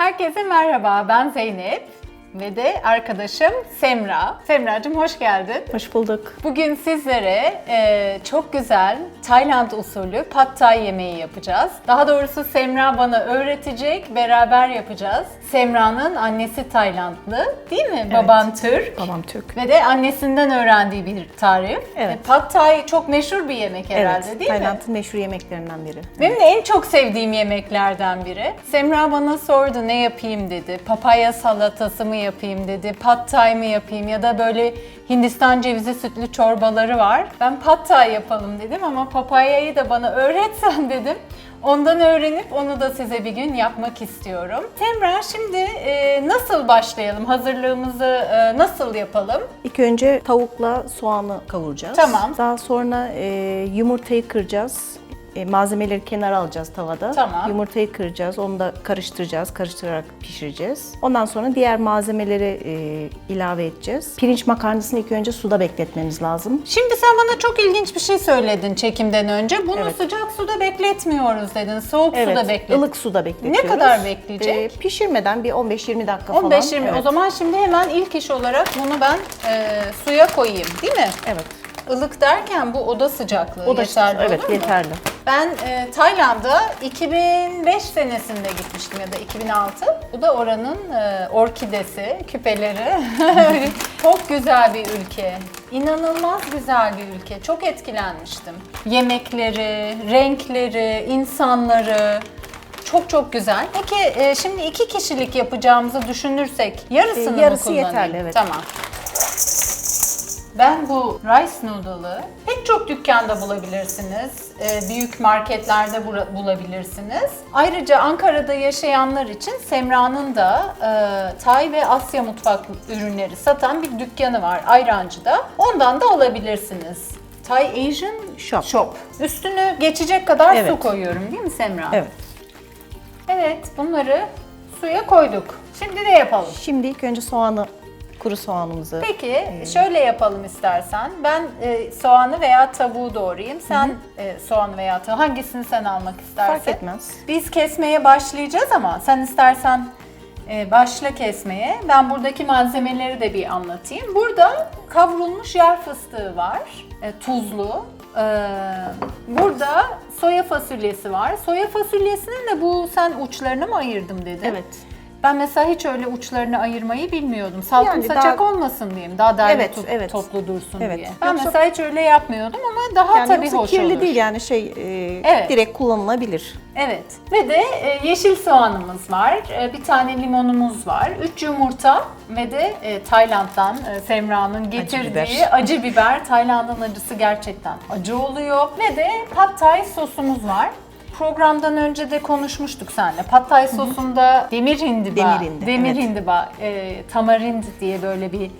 Herkese merhaba, ben Zeynep ve de arkadaşım Semra. Semracığım hoş geldin. Hoş bulduk. Bugün sizlere e, çok güzel Tayland usulü pad thai yemeği yapacağız. Daha doğrusu Semra bana öğretecek, beraber yapacağız. Semra'nın annesi Taylandlı değil mi? Baban Türk. Babam Türk. Ve de annesinden öğrendiği bir tarif. Evet. E, Pad Thai çok meşhur bir yemek herhalde evet, değil mi? Tayland'ın meşhur yemeklerinden biri. Benim de en çok sevdiğim yemeklerden biri. Semra bana sordu ne yapayım dedi. Papaya salatası mı yapayım dedi. Pad thai mı yapayım ya da böyle Hindistan cevizi sütlü çorbaları var. Ben pad thai yapalım dedim ama papayayı da bana öğretsen dedim. Ondan öğrenip onu da size bir gün yapmak istiyorum. Semra şimdi e, nasıl başlayalım? Hazırlığımızı e, nasıl yapalım? İlk önce tavukla soğanı kavuracağız. Tamam. Daha sonra e, yumurtayı kıracağız. E, malzemeleri kenara alacağız tavada. Tamam. Yumurtayı kıracağız. Onu da karıştıracağız. Karıştırarak pişireceğiz. Ondan sonra diğer malzemeleri e, ilave edeceğiz. Pirinç makarnasını ilk önce suda bekletmemiz lazım. Şimdi sen bana çok ilginç bir şey söyledin çekimden önce. Bunu Evet. sıcak suda bekletmiyoruz dedin. Soğuk suda Evet, beklet. ılık suda bekletiyoruz. Ne kadar bekleyecek? E, pişirmeden bir 15-20 dakika falan. 15-20. O Evet. zaman şimdi hemen ilk iş olarak bunu ben e, suya koyayım değil mi? Evet. Ilık derken bu oda sıcaklığı O da yeterli evet olur mu? yeterli. Ben e, Tayland'a 2005 senesinde gitmiştim ya da 2006. Bu da oranın e, orkidesi, küpeleri. Çok güzel bir ülke. İnanılmaz güzel bir ülke. Çok etkilenmiştim. Yemekleri, renkleri, insanları çok çok güzel. Peki e, şimdi iki kişilik yapacağımızı düşünürsek yarısını E, yarısı mı kullanayım? yeterli, evet. Tamam. Ben bu rice noodle'ı pek çok dükkanda bulabilirsiniz. Ee, büyük marketlerde bulabilirsiniz. Ayrıca Ankara'da yaşayanlar için Semra'nın da e, Tay ve Asya mutfak ürünleri satan bir dükkanı var Ayrancı'da. Ondan da alabilirsiniz. Thai Asian Shop. Shop. Üstünü geçecek kadar su Evet. koyuyorum değil mi Semra? Evet. Evet, bunları suya koyduk. Şimdi de yapalım. Şimdi ilk önce soğanı, kuru soğanımızı Peki şöyle yapalım istersen. Ben e, soğanı veya tavuğu doğrayayım. Sen e, soğan veya tavuğu hangisini sen almak istersen. fark etmez. Biz kesmeye başlayacağız ama sen istersen e, başla kesmeye. Ben buradaki malzemeleri de bir anlatayım. Burada kavrulmuş yer fıstığı var. e, tuzlu. E, burada soya fasulyesi var. Soya fasulyesinin de bu sen uçlarını mı ayırdım dedin? Evet. Ben mesela hiç öyle uçlarını ayırmayı bilmiyordum. Salkım Yani saçak daha- olmasın diyeyim. Daha derli Evet, to- evet. toplu dursun Evet. diye. Ben Yoksa- mesela hiç öyle yapmıyordum ama daha Yani tabii yoksa hoş kirli olur. değil yani şey e, Evet. direkt kullanılabilir. Evet. Ve de e, yeşil soğanımız var. E, bir tane limonumuz var. 3 yumurta ve de e, Tayland'dan e, Semra'nın getirdiği biber. acı biber. Tayland'ın acısı gerçekten acı oluyor. Ve de pad thai sosumuz var. Programdan önce de konuşmuştuk seninle. Pad thai sosunda demir hindiba, Demir hindi, demir evet. hindiba, e, tamarind diye böyle bir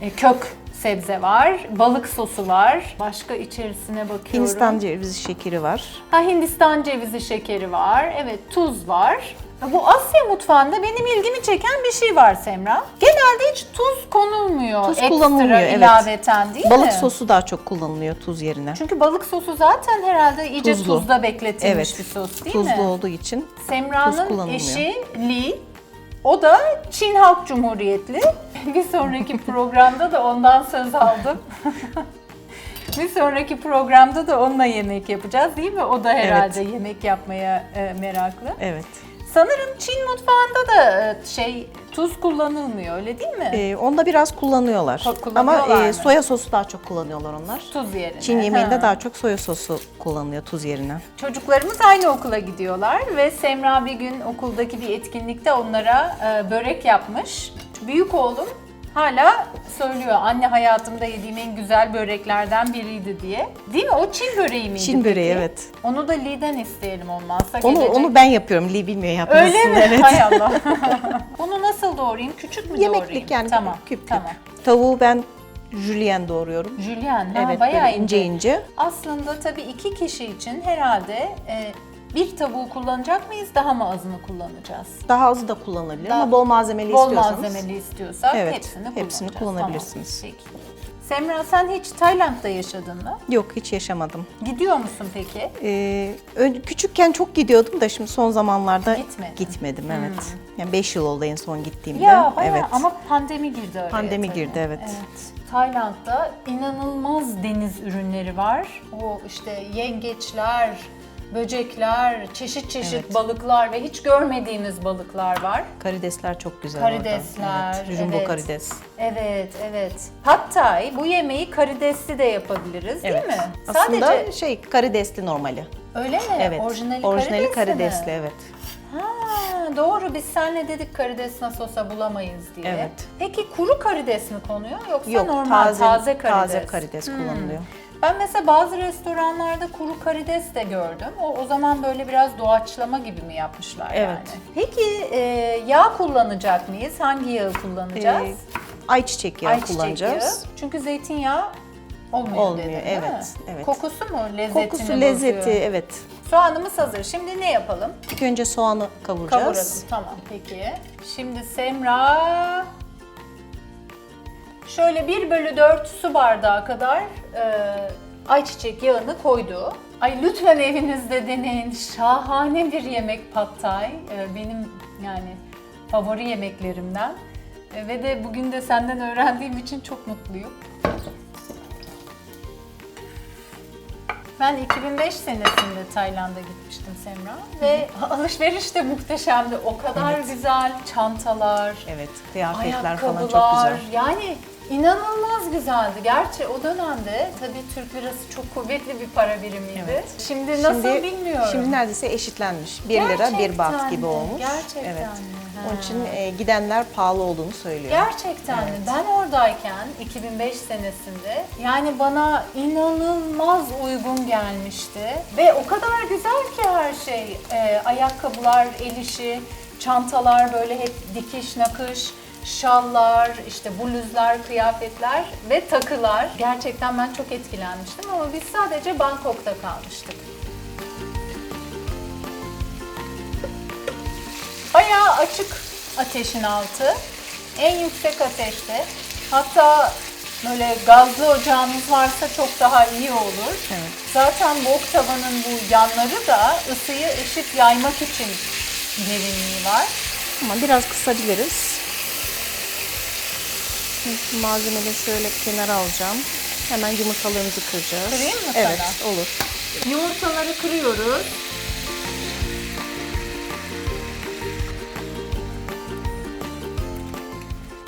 e, kök sebze var. Balık sosu var. Başka içerisine bakıyorum. Hindistan cevizi şekeri var. Ha Hindistan cevizi şekeri var. Evet tuz var. Bu Asya mutfağında benim ilgimi çeken bir şey var Semra. Genelde hiç tuz konulmuyor. Tuz ekstra kullanılmıyor, evet. ilaveten değil Balık mi? sosu daha çok kullanılıyor tuz yerine. Çünkü balık sosu zaten herhalde iyice Tuzlu. tuzda bekletilmiş Evet. bir sos değil Tuzlu mi? olduğu için Semra'nın eşi Lee, o da Çin Halk Cumhuriyetli. bir sonraki programda da ondan söz aldım. bir sonraki programda da onunla yemek yapacağız değil mi? O da herhalde yemek yapmaya e, meraklı. evet. Sanırım Çin mutfağında da e, şey tuz kullanılmıyor öyle değil mi? E, onda biraz kullanıyorlar. Kullanıyorlar Ama e, mı? soya sosu daha çok kullanıyorlar onlar. tuz yerine. Çin yemeğinde Ha. daha çok soya sosu kullanılıyor tuz yerine. Çocuklarımız aynı okula gidiyorlar ve Semra bir gün okuldaki bir etkinlikte onlara e, börek yapmış. Büyük oğlum hala söylüyor anne hayatımda yediğim en güzel böreklerden biriydi diye. Değil mi? O Çin böreği miydi Çin böreği peki? evet. Onu da Lee'den isteyelim olmazsa Onu gelecek. onu ben yapıyorum. Lee bilmiyor yapmasını. Öyle mi? Evet. Hay Allah. Bunu nasıl doğrayayım? Küçük mü doğrayayım? Yemeklik yani Tamam. küp küp. Tamam. Tavuğu ben jülyen doğruyorum. Julian, ha, evet bayağı böyle ince ince. Aslında tabii iki kişi için herhalde e, bir tavuğu kullanacak mıyız, daha mı azını kullanacağız? Daha azı da kullanılabilir Daha ama bol malzemeli Bol istiyorsanız. malzemeli istiyorsak Evet, hepsini, hepsini kullanabilirsiniz. Tamam, peki. Semra sen hiç Tayland'da yaşadın mı? Yok hiç yaşamadım. Gidiyor musun peki? Ee, küçükken çok gidiyordum da şimdi son zamanlarda Gitmedin. gitmedim evet. Yani 5 yıl oldu en son gittiğimde. Ya bayağı evet. ama pandemi girdi araya Pandemi tabii. girdi, evet. Tayland'da inanılmaz deniz ürünleri var. O işte yengeçler, böcekler, çeşit çeşit Evet. balıklar ve hiç görmediğimiz balıklar var. Karidesler çok güzel Karidesler, orada. Evet, jumbo evet. karides. Evet, evet. Hatta bu yemeği karidesli de yapabiliriz değil Evet. mi? Aslında Sadece şey karidesli normali. öyle mi? Evet. Orijinali, Orijinali karidesli, karidesli mi? evet. Ha, doğru biz senle dedik karides nasıl olsa bulamayız diye. Evet. Peki kuru karides mi konuyor yoksa Yok normal taze, taze, karides? taze karides Hmm. kullanılıyor. Ben mesela bazı restoranlarda kuru karides de gördüm. O, o zaman böyle biraz doğaçlama gibi mi yapmışlar Evet. yani? Peki e, yağ kullanacak mıyız? Hangi yağı kullanacağız? Ee, ayçiçek yağı Ayçiçek kullanacağız. yağı. Çünkü zeytinyağı olmuyor, Olmuyor, dedin, değil mi? evet, evet. Kokusu mu lezzetini Kokusu, lezzeti bozuyor? evet. Soğanımız hazır. Şimdi ne yapalım? İlk önce soğanı kavuracağız. Kavuralım. Tamam peki. Şimdi Semra şöyle 1 bölü 4 su bardağı kadar e, ayçiçek yağını koydu. Ay lütfen evinizde deneyin. Şahane bir yemek pad thai. E, benim yani favori yemeklerimden. E, ve de bugün de senden öğrendiğim için çok mutluyum. Ben 2005 senesinde Tayland'a gitmiştim Semra ve alışveriş de muhteşemdi. O kadar Evet. güzel çantalar, Evet, kıyafetler falan çok ayakkabılar. güzel. Yani inanılmaz güzeldi. Gerçi o dönemde tabii Türk lirası çok kuvvetli bir para birimiydi. Evet. Şimdi nasıl Şimdi- bilmiyorum. Şimdi neredeyse eşitlenmiş. 1 lira 1 Gerçekten baht gibi mi? olmuş. Gerçekten evet. mi? Onun için e, gidenler pahalı olduğunu söylüyor. Gerçekten mi? Ben oradayken 2005 senesinde yani bana inanılmaz uygun gelmişti. Ve o kadar güzel ki her şey. Ee, ayakkabılar, el işi, çantalar böyle hep dikiş nakış, şallar, işte bluzlar, kıyafetler ve takılar. Gerçekten ben çok etkilenmiştim ama biz sadece Bangkok'ta kalmıştık. Bayağı açık ateşin altı. En yüksek ateşte. Hatta böyle gazlı ocağınız varsa çok daha iyi olur. Evet. Zaten wok tavanın bu yanları da ısıyı eşit yaymak için derinliği var. Ama biraz kısabiliriz. Şimdi malzemeleri şöyle kenara alacağım. Hemen yumurtalarımızı kıracağız. Kırayım mı Evet, sana? olur. Yumurtaları kırıyoruz.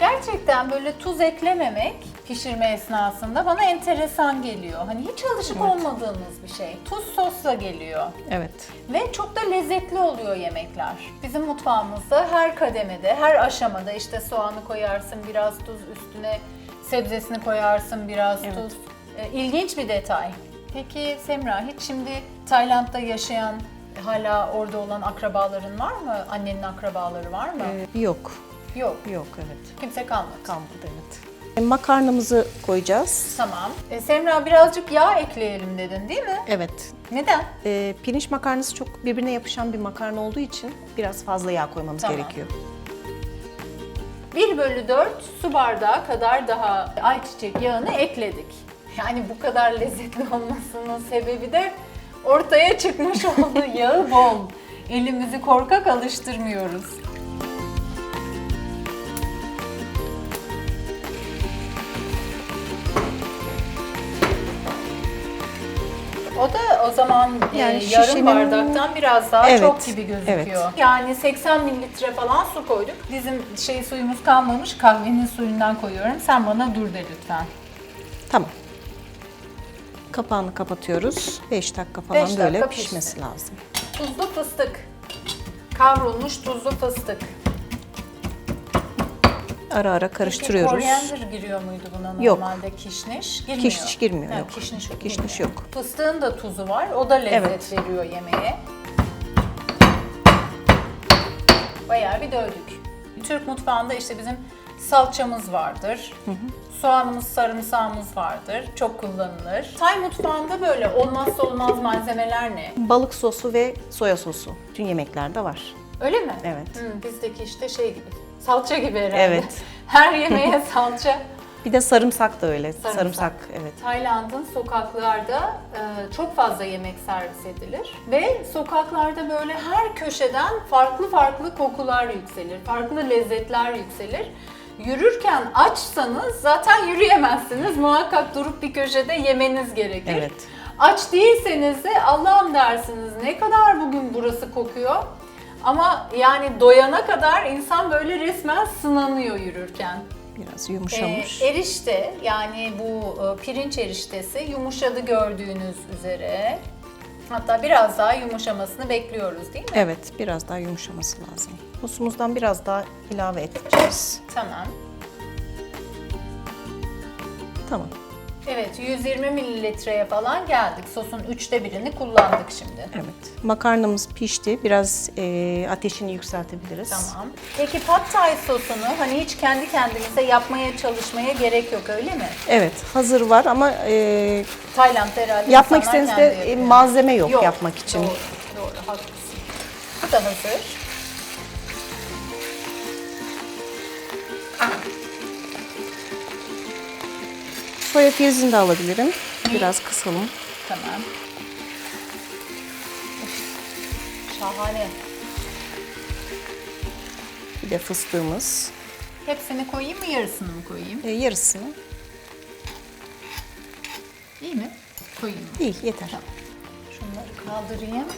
Gerçekten böyle tuz eklememek pişirme esnasında bana enteresan geliyor. Hani hiç alışık olmadığımız bir şey. Tuz sosla geliyor. Evet. Ve çok da lezzetli oluyor yemekler. Bizim mutfağımızda her kademede, her aşamada işte soğanı koyarsın, biraz tuz üstüne sebzesini koyarsın, biraz Evet. tuz. Ee, İlginç bir detay. Peki Semra hiç şimdi Tayland'da yaşayan hala orada olan akrabaların var mı? Annenin akrabaları var mı? Ee, yok. Yok. Yok evet. Kimse kalmadı. Kalmadı evet. E, Makarnamızı koyacağız. Tamam. E, Semra birazcık yağ ekleyelim dedin değil mi? Evet. Neden? E, pirinç makarnası çok birbirine yapışan bir makarna olduğu için biraz fazla yağ koymamız Tamam. gerekiyor. 1 bölü 4 su bardağı kadar daha ayçiçek yağını ekledik. Yani bu kadar lezzetli olmasının sebebi de ortaya çıkmış oldu. Yağı bol. Elimizi korkak alıştırmıyoruz. O zaman e, Yani yarım şişenin- bardaktan biraz daha Evet, çok gibi gözüküyor. evet. Yani 80 mililitre falan su koyduk. Bizim şey suyumuz kalmamış. Kahvenin suyundan koyuyorum. Sen bana dur de lütfen. Tamam. Kapağını kapatıyoruz. 5 dakika Beş falan dakika böyle pişmesi lazım. Tuzlu fıstık. Kavrulmuş tuzlu fıstık. Ara ara Peki karıştırıyoruz. koriander giriyor muydu buna Yok. normalde? Kişniş girmiyor. Kişniş girmiyor, Ha, yok. Kişniş, Kişniş girmiyor. yok. Fıstığın da tuzu var. O da lezzet Evet. veriyor yemeğe. Bayağı bir dövdük. Türk mutfağında işte bizim salçamız vardır. Soğanımız, sarımsağımız vardır. Çok kullanılır. Tay mutfağında böyle olmazsa olmaz malzemeler ne? Balık sosu ve soya sosu. Tüm yemeklerde var. Öyle mi? Evet. Hı, bizdeki işte şey gibi. Salça gibi herhalde. Evet. Her yemeğe salça Bir de sarımsak da öyle. Sarımsak. Sarımsak, evet. Tayland'ın sokaklarda e, çok fazla yemek servis edilir ve sokaklarda böyle her köşeden farklı farklı kokular yükselir, farklı lezzetler yükselir. Yürürken açsanız zaten yürüyemezsiniz. Muhakkak durup bir köşede yemeniz gerekir. Evet. Aç değilseniz de Allah'ım dersiniz ne kadar bugün burası kokuyor. Ama yani doyana kadar insan böyle resmen sınanıyor yürürken. Biraz Ee, yumuşamış. erişte yani bu e, pirinç eriştesi yumuşadı gördüğünüz üzere. Hatta biraz daha yumuşamasını bekliyoruz değil mi? Evet, biraz daha yumuşaması lazım. Sosumuzdan biraz daha ilave edeceğiz. Tamam. Tamam. Evet 120 mililitreye falan geldik. Sosun üçte birini kullandık şimdi. Evet. Makarnamız pişti. Biraz e, ateşini yükseltebiliriz. Tamam. Peki pad thai sosunu hani hiç kendi kendimize yapmaya çalışmaya gerek yok öyle mi? Evet, hazır var ama e, Tayland'da herhalde yapmak insanlar istediğinizde kendi e, yapıyor. malzeme yok, yapmak için. Doğru, doğru haklısın. Bu da hazır. Soya piyazını da alabilirim. Biraz kısalım. Tamam. Şahane. Bir de fıstığımız. Hepsini koyayım mı yarısını mı koyayım? E, yarısını. İyi mi? Koyayım mı? İyi, yeter. Şunları kaldırayım.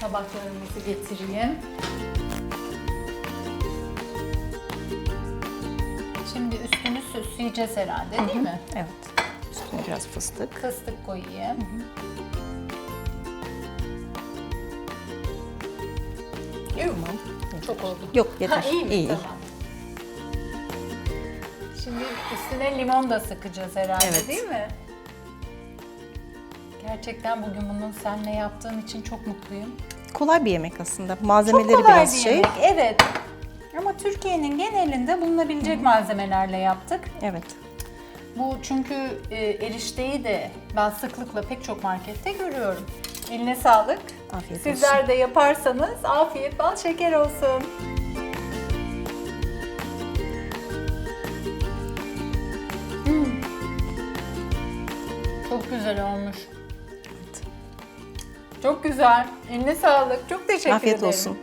Tabaklarımızı getireyim. Süsleyeceğiz herhalde değil mi? Evet. Üstüne biraz fıstık. Fıstık koyayım. İyi mi? Çok oldu. Yok, yeter. Ha, iyi mi? İyi. Tamam. Şimdi üstüne limon da sıkacağız herhalde Evet. değil mi? Gerçekten bugün bunu seninle yaptığım için çok mutluyum. Kolay bir yemek aslında. Malzemeleri biraz bir şey. yemek, evet. Ama Türkiye'nin genelinde bulunabilecek malzemelerle yaptık. Evet. Bu çünkü e, erişteyi de ben sıklıkla pek çok markette görüyorum. Eline sağlık. Afiyet Sizler olsun. de yaparsanız afiyet bal şeker olsun. Hmm. Çok güzel olmuş. Çok güzel. Eline sağlık. Çok teşekkür Afiyet ederim. olsun.